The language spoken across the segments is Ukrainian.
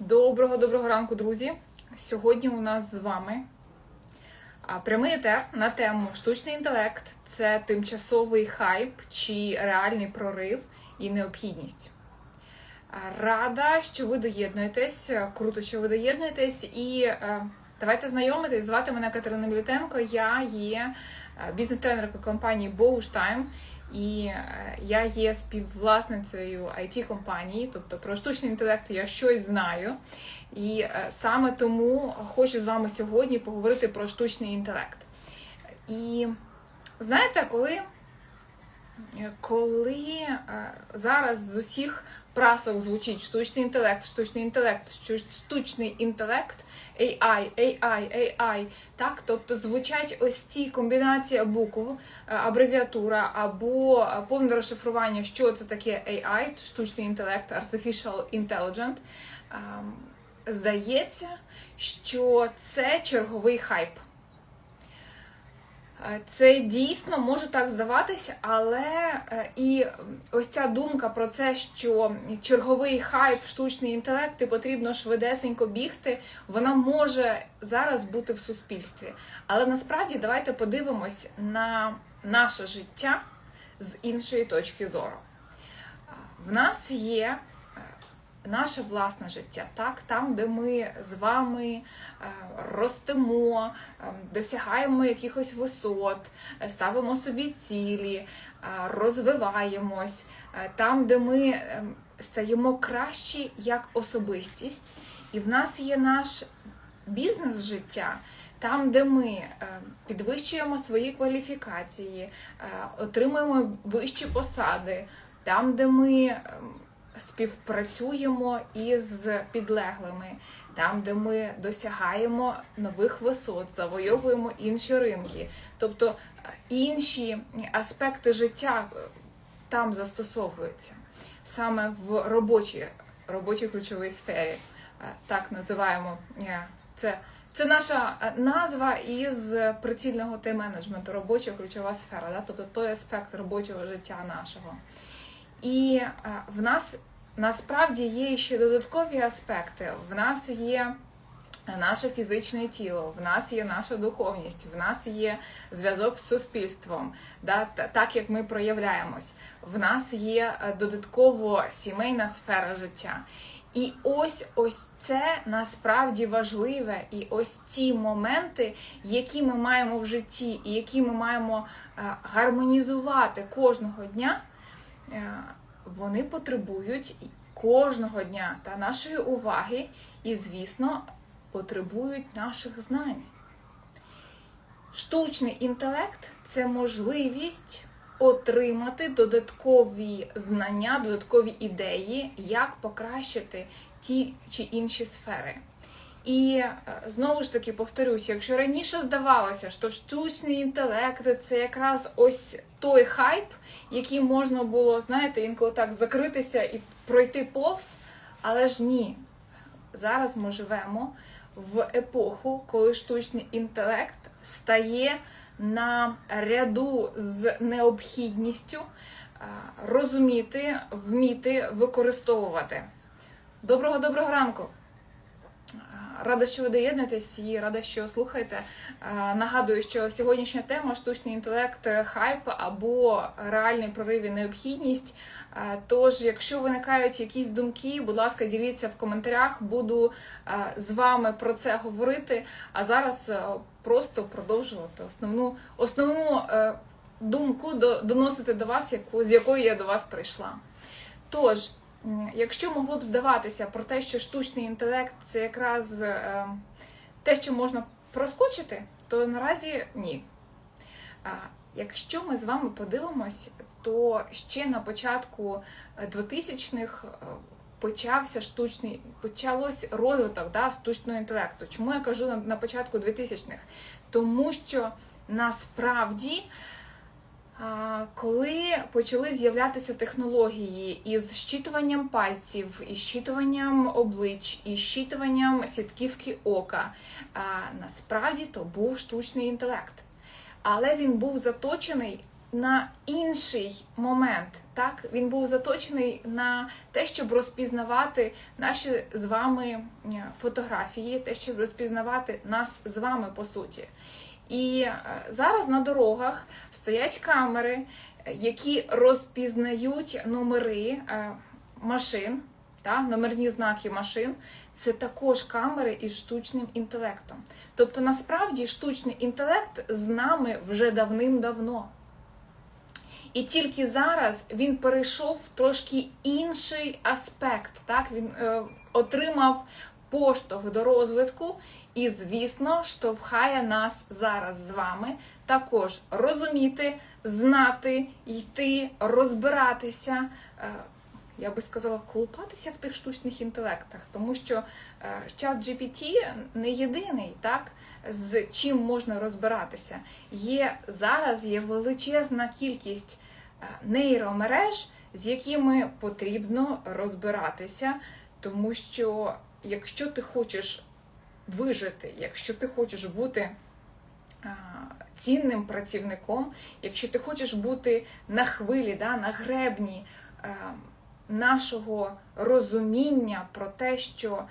Доброго доброго ранку, друзі! Сьогодні у нас з вами прямий етер на тему штучний інтелект це тимчасовий хайп чи реальний прорив і необхідність. Рада, що ви доєднуєтесь. Круто, що ви доєднуєтесь. І е, давайте знайомитись. Звати мене Катерина Мілітенко. Я є е, бізнес-тренеркою компанії Bogush і е, я є співвласницею it компанії тобто про штучний інтелект я щось знаю. І е, саме тому хочу з вами сьогодні поговорити про штучний інтелект. І знаєте, коли, коли е, зараз з усіх прасок звучить штучний інтелект, штучний інтелект, штучний інтелект, AI, AI, AI, так, тобто звучать ось ці комбінації букв, е, абревіатура або е, повне розшифрування, що це таке AI, штучний інтелект, artificial intelligent. ем, Здається, що це черговий хайп. Е, Це дійсно може так здаватися, але е, і ось ця думка про це, що черговий хайп, штучний інтелект, і потрібно швидесенько бігти, вона може зараз бути в суспільстві. Але насправді давайте подивимось на наше життя з іншої точки зору. Е, В нас є наше власне життя, так, там, де ми з вами е, ростемо, е, досягаємо якихось висот, е, ставимо собі цілі, розвиваємось, там, де ми стаємо кращі як особистість, і в нас є наш бізнес життя. Там, де ми підвищуємо свої кваліфікації, отримуємо вищі посади, там, де ми ем, співпрацюємо із підлеглими, там, де ми досягаємо нових висот, завойовуємо інші ринки. Тобто е, інші аспекти життя е, там застосовуються саме в робочій, робочій ключовій сфері. Е, Так називаємо це. Це наша назва із прицільного тайм-менеджменту, робоча ключова сфера, да? тобто той аспект робочого життя нашого. І в нас насправді є ще додаткові аспекти. В нас є наше фізичне тіло, в нас є наша духовність, в нас є зв'язок з суспільством, да, так як ми проявляємось. В нас є е, додатково сімейна сфера життя. І ось ось це насправді важливе, і ось ті моменти, які ми маємо в житті, і які ми маємо е, гармонізувати кожного дня, е, вони потребують кожного дня та нашої уваги, і, звісно, потребують наших знань. Штучний інтелект це можливість отримати додаткові знання, додаткові ідеї, як покращити ті чи інші сфери. І е, знову ж таки повторюсь, якщо раніше здавалося, що штучний інтелект це якраз ось той хайп, який можна було, знаєте, інколи так закритися і пройти повз, але ж ні. Зараз ми живемо в епоху, коли штучний інтелект стає на ряду з необхідністю е, розуміти, вміти використовувати. Доброго доброго ранку! Рада, що ви доєднуєтесь і рада, що слухаєте. Е, Нагадую, що сьогоднішня тема штучний інтелект, е, хайп або реальний прорив і необхідність. Е, Тож, якщо виникають якісь думки, будь ласка, діліться в коментарях. Буду з вами про це говорити. А зараз просто продовжувати основну основну думку до- доносити до вас, яку з якою я до вас прийшла. Тож, якщо могло б здаватися про те, що штучний інтелект це якраз е, те, що можна проскочити, то наразі ні. Якщо ми з вами подивимось, то ще на початку е, 2000-х е, почався штучний, почалось розвиток да, штучного інтелекту. Чому я кажу на, початку 2000-х? Тому що насправді Коли почали з'являтися технології із щитуванням пальців, із щитуванням облич, із щитуванням сітківки ока, насправді то був штучний інтелект. Але він був заточений на інший момент. Так? Він був заточений на те, щоб розпізнавати наші з вами е, фотографії, те, щоб розпізнавати нас з вами по суті. І е, зараз на дорогах стоять камери, які розпізнають номери е, машин, та, номерні знаки машин. Це також камери із штучним інтелектом. Тобто, насправді, штучний інтелект з нами вже давним-давно. І тільки зараз він перейшов в трошки інший аспект. Так? Він е, отримав поштовх до розвитку і, звісно, штовхає нас зараз з вами також розуміти, знати, йти, розбиратися. Е, я би сказала, колупатися в тих штучних інтелектах, тому що е, чат GPT не єдиний, так, з чим можна розбиратися. Є зараз є величезна кількість е, нейромереж, з якими потрібно розбиратися, тому що якщо ти хочеш вижити, якщо ти хочеш бути цінним працівником, якщо ти хочеш бути на хвилі, да, на гребні нашого розуміння про те, що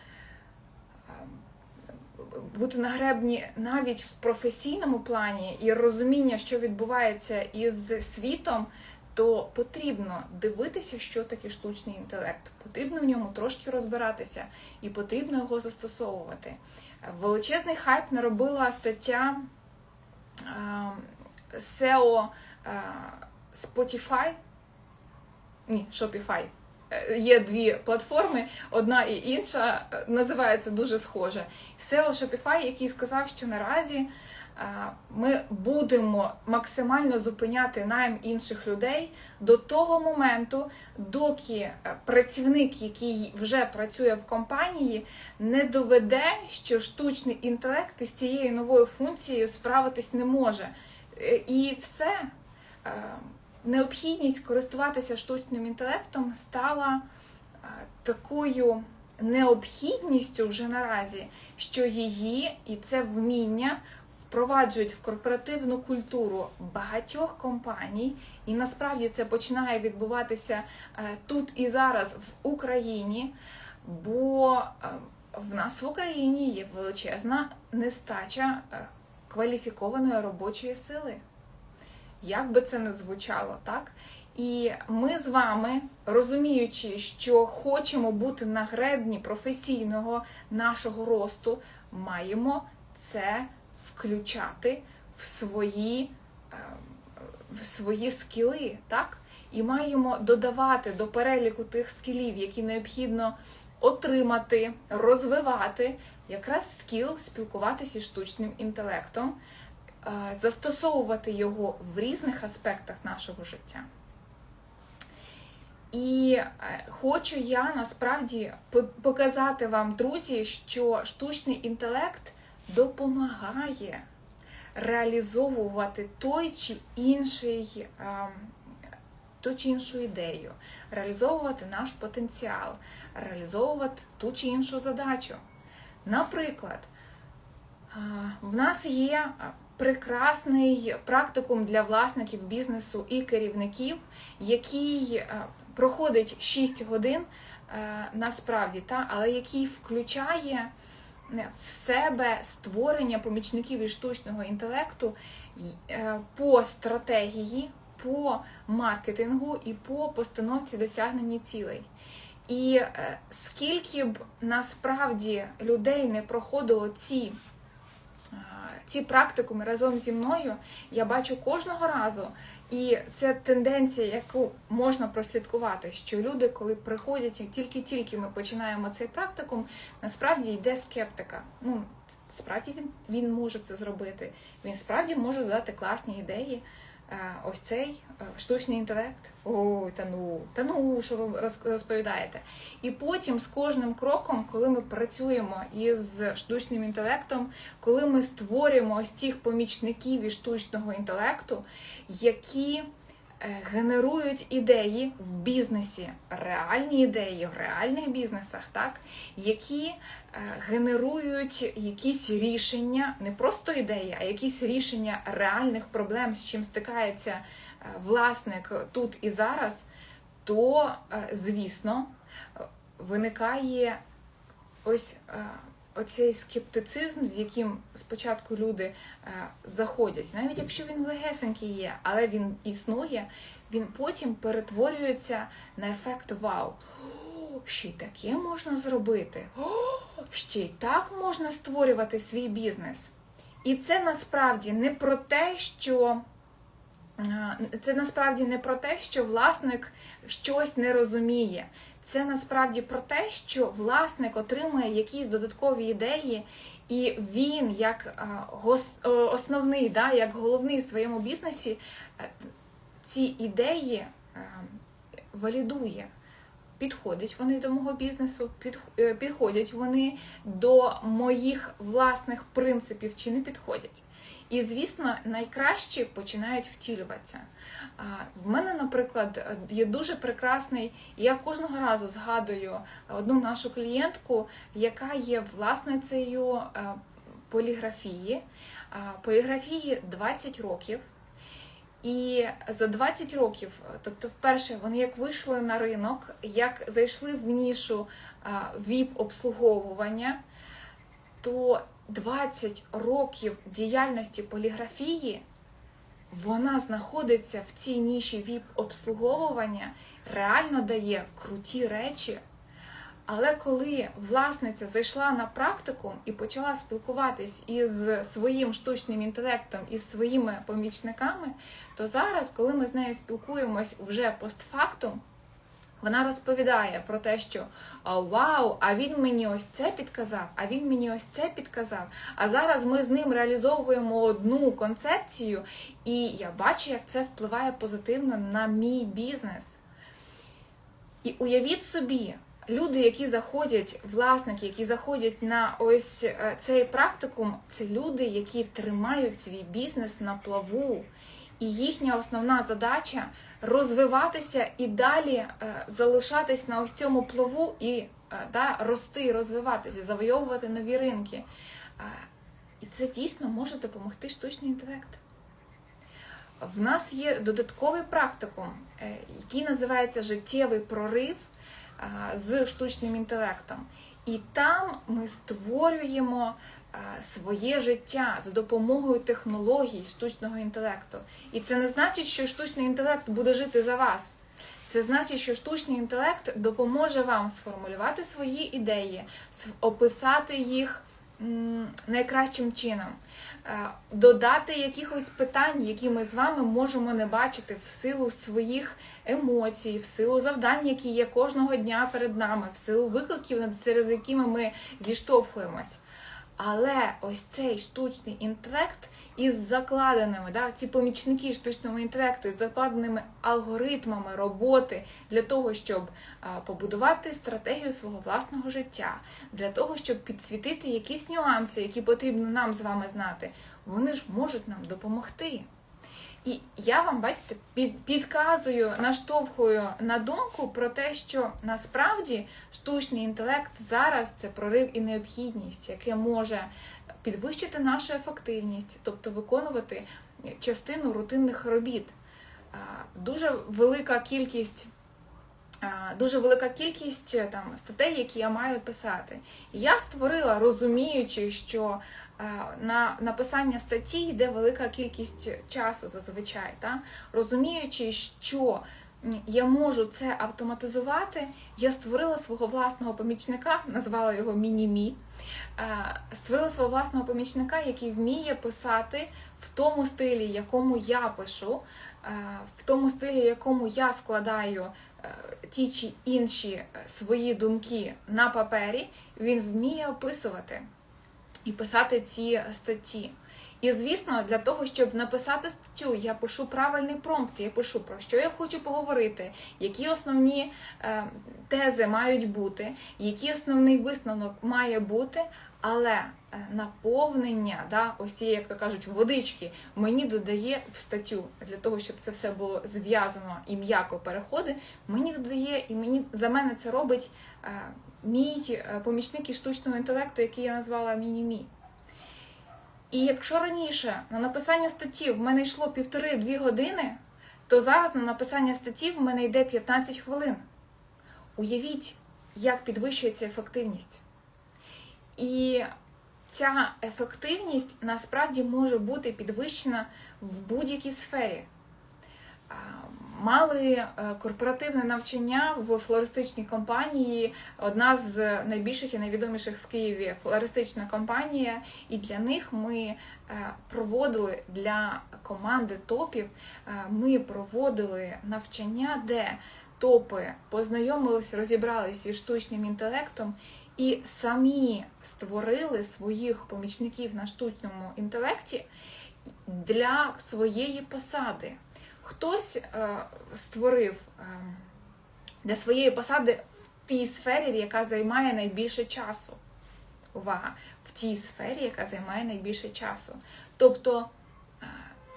бути на гребні навіть в професійному плані і розуміння, що відбувається із світом, то потрібно дивитися, що таке штучний інтелект. Потрібно в ньому трошки розбиратися і потрібно його застосовувати. Величезний хайп наробила стаття е, SEO е, Spotify, ні, Shopify. Е, Є дві платформи, одна і інша е, називаються дуже схоже. SEO Shopify, який сказав, що наразі ми будемо максимально зупиняти найм інших людей до того моменту, доки е, працівник, який вже працює в компанії, не доведе, що штучний інтелект із цією новою функцією справитись не може. Е, І все. Е, Необхідність користуватися штучним інтелектом стала такою необхідністю вже наразі, що її і це вміння впроваджують в корпоративну культуру багатьох компаній, і насправді це починає відбуватися е, тут і зараз в Україні, бо е, в нас в Україні є величезна нестача е, кваліфікованої робочої сили. Як би це не звучало, так? І ми з вами, розуміючи, що хочемо бути на гребні професійного нашого росту, маємо це включати в свої, е, в свої скіли, так? І маємо додавати до переліку тих скілів, які необхідно отримати, розвивати, якраз скіл спілкуватися штучним інтелектом, е, застосовувати його в різних аспектах нашого життя. І е, хочу я насправді показати вам, друзі, що штучний інтелект допомагає реалізовувати той чи інший, ту чи іншу ідею, реалізовувати наш потенціал, реалізовувати ту чи іншу задачу. Наприклад, в нас є прекрасний практикум для власників бізнесу і керівників, який проходить 6 годин насправді, та, але який включає в себе створення помічників із штучного інтелекту е, по стратегії, по маркетингу і по постановці досягнення цілей. І е, скільки б насправді людей не проходило ці, е, ці практикуми разом зі мною, я бачу кожного разу. І це тенденція, яку можна прослідкувати, що люди, коли приходять, і тільки-тільки ми починаємо цей практикум, насправді йде скептика. Ну, справді він, він може це зробити. Він справді може задати класні ідеї. Ось цей е, штучний інтелект. Ой, та ну, та ну, що ви розповідаєте? І потім з кожним кроком, коли ми працюємо із штучним інтелектом, коли ми створюємо ось цих помічників із штучного інтелекту, які е, генерують ідеї в бізнесі, реальні ідеї в реальних бізнесах, так, які генерують якісь рішення, не просто ідеї, а якісь рішення реальних проблем, з чим стикається е, власник тут і зараз, то, е, звісно, е, виникає ось е, оцей скептицизм, з яким спочатку люди е, заходять, навіть якщо він легесенький є, але він існує, він потім перетворюється на ефект вау. Ще й таке можна зробити. О, ще й так можна створювати свій бізнес. І це насправді не про те, що це насправді не про те, що власник щось не розуміє. Це насправді про те, що власник отримує якісь додаткові ідеї, і він, як основний, да, як головний в своєму бізнесі, е, ці ідеї е, валідує. Підходять вони до мого бізнесу, е, підходять вони до моїх власних принципів чи не підходять. І, звісно, найкраще починають втілюватися. В мене, наприклад, є дуже прекрасний, я кожного разу згадую одну нашу клієнтку, яка є власницею е, поліграфії. Поліграфії 20 років. І за 20 років, тобто, вперше вони як вийшли на ринок, як зайшли в нішу ВІП-обслуговування, то 20 років діяльності поліграфії вона знаходиться в цій ніші ВІП-обслуговування, реально дає круті речі. Але коли власниця зайшла на практику і почала спілкуватись із своїм штучним інтелектом, із своїми помічниками, то зараз, коли ми з нею спілкуємось вже постфактум, вона розповідає про те, що вау, а він мені ось це підказав, а він мені ось це підказав. А зараз ми з ним реалізовуємо одну концепцію, і я бачу, як це впливає позитивно на мій бізнес. І уявіть собі, люди, які заходять, власники, які заходять на ось е, цей практикум, це люди, які тримають свій бізнес на плаву. І їхня основна задача розвиватися і далі е, залишатись на ось цьому плаву і е, да, рости, розвиватися, завойовувати нові ринки. І це дійсно може допомогти штучний інтелект. В нас є додатковий практикум, який називається життєвий прорив з штучним інтелектом. І там ми створюємо своє життя за допомогою технологій штучного інтелекту. І це не значить, що штучний інтелект буде жити за вас. Це значить, що штучний інтелект допоможе вам сформулювати свої ідеї, описати їх найкращим чином, додати якихось питань, які ми з вами можемо не бачити в силу своїх емоцій, в силу завдань, які є кожного дня перед нами, в силу викликів, через якими ми зіштовхуємось. Але ось цей штучний інтелект із закладеними, да, ці помічники штучного інтелекту із закладеними алгоритмами роботи для того, щоб побудувати стратегію свого власного життя, для того, щоб підсвітити якісь нюанси, які потрібно нам з вами знати, вони ж можуть нам допомогти. І я вам, бачите, під, підказую, наштовхую на думку про те, що насправді штучний інтелект зараз це прорив і необхідність, яке може підвищити нашу ефективність, тобто виконувати частину рутинних робіт. Дуже велика кількість. Дуже велика кількість е, там статей, які я маю писати. Я створила, розуміючи, що е, на написання статті йде велика кількість часу зазвичай, та? розуміючи, що я можу це автоматизувати, я створила свого власного помічника, назвала його Мінімі. Е, Створила свого власного помічника, який вміє писати в тому стилі, якому я пишу, в тому стилі, якому я складаю ті чи інші е, свої думки на папері, він вміє описувати і писати ці статті. І звісно, для того, щоб написати статтю, я пишу правильний промпт, я пишу про що я хочу поговорити, які основні е, тези мають бути, який основний висновок має бути, але е, наповнення, да, ось цієї, як то кажуть, водички мені додає в статтю для того, щоб це все було зв'язано і м'яко переходи. Мені додає, і мені за мене це робить е, мій е, помічник із штучного інтелекту, який я назвала Мінімі. І якщо раніше на написання статті в мене йшло півтори-дві години, то зараз на написання статті в мене йде 15 хвилин. Уявіть, як підвищується ефективність. І ця ефективність насправді може бути підвищена в будь-якій сфері. Мали е, корпоративне навчання в флористичній компанії, одна з найбільших і найвідоміших в Києві флористична компанія, і для них ми е, проводили для команди топів. е, Ми проводили навчання, де топи познайомилися, розібралися із штучним інтелектом і самі створили своїх помічників на штучному інтелекті для своєї посади. Хтось е, створив е, для своєї посади в тій сфері, яка займає найбільше часу. Увага! В тій сфері, яка займає найбільше часу. Тобто е,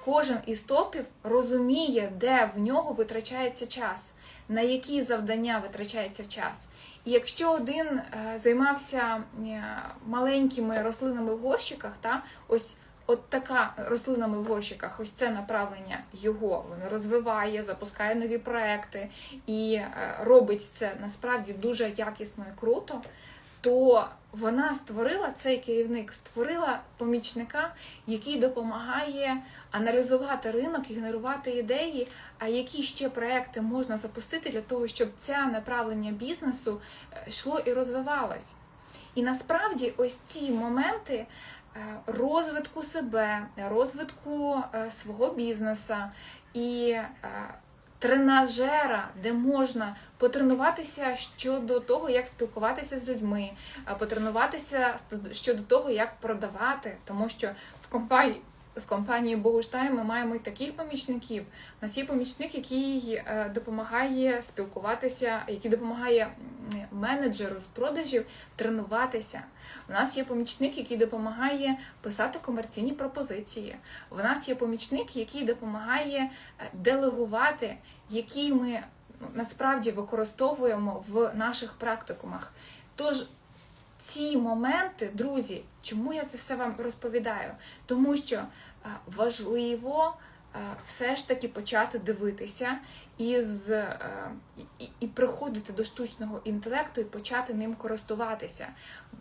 кожен із топів розуміє, де в нього витрачається час, на які завдання витрачається час. І якщо один е, займався е, маленькими рослинами в горщиках, та ось от така рослинами в горщиках, ось це направлення його він розвиває, запускає нові проекти і е, робить це насправді дуже якісно і круто. То вона створила цей керівник, створила помічника, який допомагає аналізувати ринок і генерувати ідеї, а які ще проекти можна запустити для того, щоб це направлення бізнесу е, йшло і розвивалось. І насправді ось ці моменти е, розвитку себе, розвитку е, свого бізнесу і тренажера, де можна потренуватися щодо того, як спілкуватися з людьми, потренуватися щодо того, як продавати, тому що в компанії. В компанії Богуштайм ми маємо і таких помічників. У нас є помічник, який е, допомагає спілкуватися, який допомагає менеджеру з продажів тренуватися. У нас є помічник, який допомагає писати комерційні пропозиції. У нас є помічник, який допомагає е, делегувати, які ми ну, насправді використовуємо в наших практикумах. Тож ці моменти, друзі, чому я це все вам розповідаю? Тому що важливо все ж таки почати дивитися із, е, і, і приходити до штучного інтелекту і почати ним користуватися.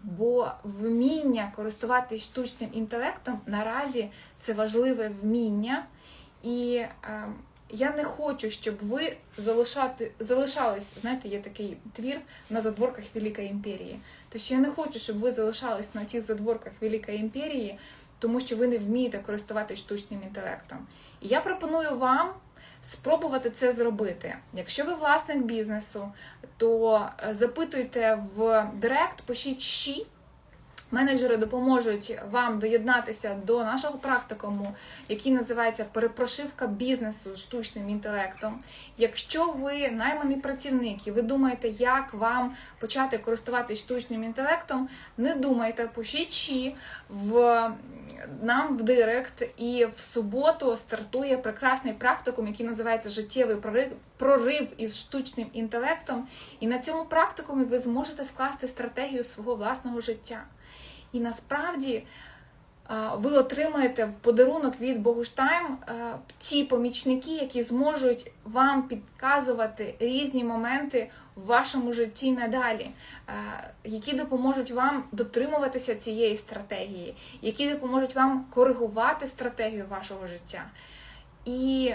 Бо вміння користуватися штучним інтелектом наразі це важливе вміння. І е, я не хочу, щоб ви залишати, залишались, знаєте, є такий твір на задворках Великої імперії. Тож я не хочу, щоб ви залишались на цих задворках Великої імперії, тому що ви не вмієте користуватися штучним інтелектом. І я пропоную вам спробувати це зробити. Якщо ви власник бізнесу, то е, запитуйте в Директ, пишіть щі. Менеджери допоможуть вам доєднатися до нашого практикуму, який називається Перепрошивка бізнесу з штучним інтелектом. Якщо ви найманий працівник і ви думаєте, як вам почати користуватися штучним інтелектом, не думайте, пишіть щі в нам в Директ, і в суботу стартує прекрасний практикум, який називається Життєвий прорив, прорив із штучним інтелектом. І на цьому практикумі ви зможете скласти стратегію свого власного життя. І насправді ви отримаєте в подарунок від Богуштайм ті помічники, які зможуть вам підказувати різні моменти в вашому житті надалі, які допоможуть вам дотримуватися цієї стратегії, які допоможуть вам коригувати стратегію вашого життя. І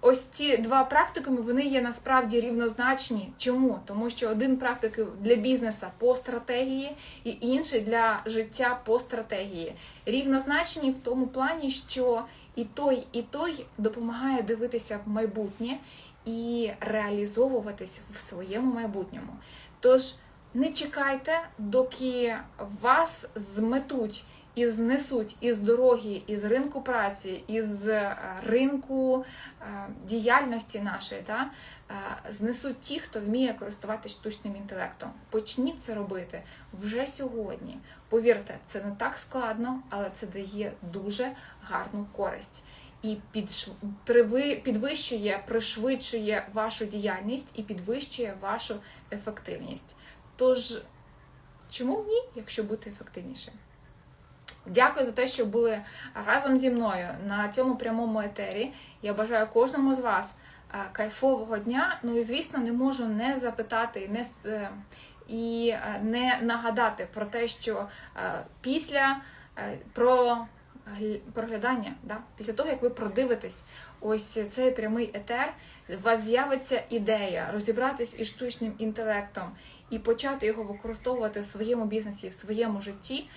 Ось ці два практикуми вони є насправді рівнозначні. Чому? Тому що один практик для бізнесу по стратегії, і інший для життя по стратегії. Рівнозначні в тому плані, що і той, і той допомагає дивитися в майбутнє і реалізовуватись в своєму майбутньому. Тож не чекайте, доки вас зметуть і знесуть із дороги, із ринку праці, із е, ринку е, діяльності нашої, та, е, знесуть ті, хто вміє користуватися штучним інтелектом. Почніть це робити вже сьогодні. Повірте, це не так складно, але це дає дуже гарну користь. І підвищує, пришвидшує вашу діяльність і підвищує вашу ефективність. Тож, чому б ні, якщо бути ефективнішим? Дякую за те, що були разом зі мною на цьому прямому етері. Я бажаю кожному з вас е, кайфового дня. Ну і звісно, не можу не запитати і не е, і е, не нагадати про те, що е, після е, про проглядання, да, після того як ви продивитесь ось цей прямий етер, у вас з'явиться ідея розібратись із штучним інтелектом і почати його використовувати в своєму бізнесі, в своєму житті.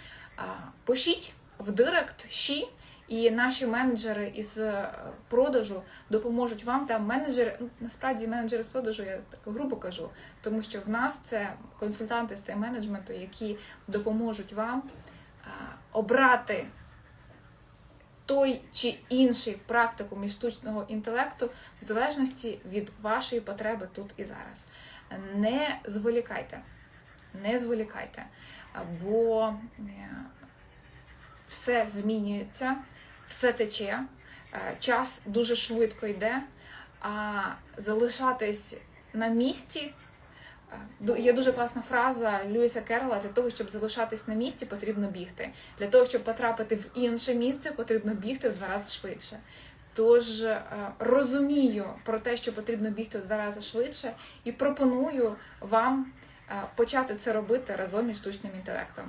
Пишіть в директ щі, і наші менеджери із е, продажу допоможуть вам. Там менеджери, ну насправді менеджери з продажу, я так грубо кажу, тому що в нас це консультанти з тайм-менеджменту, які допоможуть вам обрати той чи інший практикум із штучного інтелекту в залежності від вашої потреби тут і зараз. Не зволікайте, не зволікайте, бо е, все змінюється, все тече, е, час дуже швидко йде, а залишатись на місці. е, Є дуже класна фраза Льюіса Керрола, для того, щоб залишатись на місці, потрібно бігти. Для того, щоб потрапити в інше місце, потрібно бігти в два рази швидше. Тож розумію про те, що потрібно бігти в два рази швидше, і пропоную вам почати це робити разом із штучним інтелектом.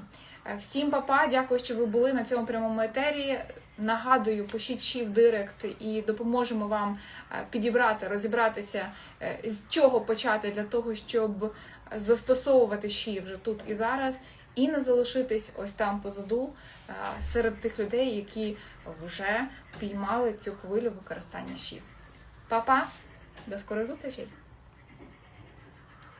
Е, Всім папа, дякую, що ви були на цьому прямому етері. Нагадую, пишіть ще в директ і допоможемо вам е, підібрати, розібратися, е, з чого почати для того, щоб застосовувати щі вже тут і зараз, і не залишитись ось там позаду е, серед тих людей, які вже піймали цю хвилю використання щів. Па-па, до скорих зустрічей!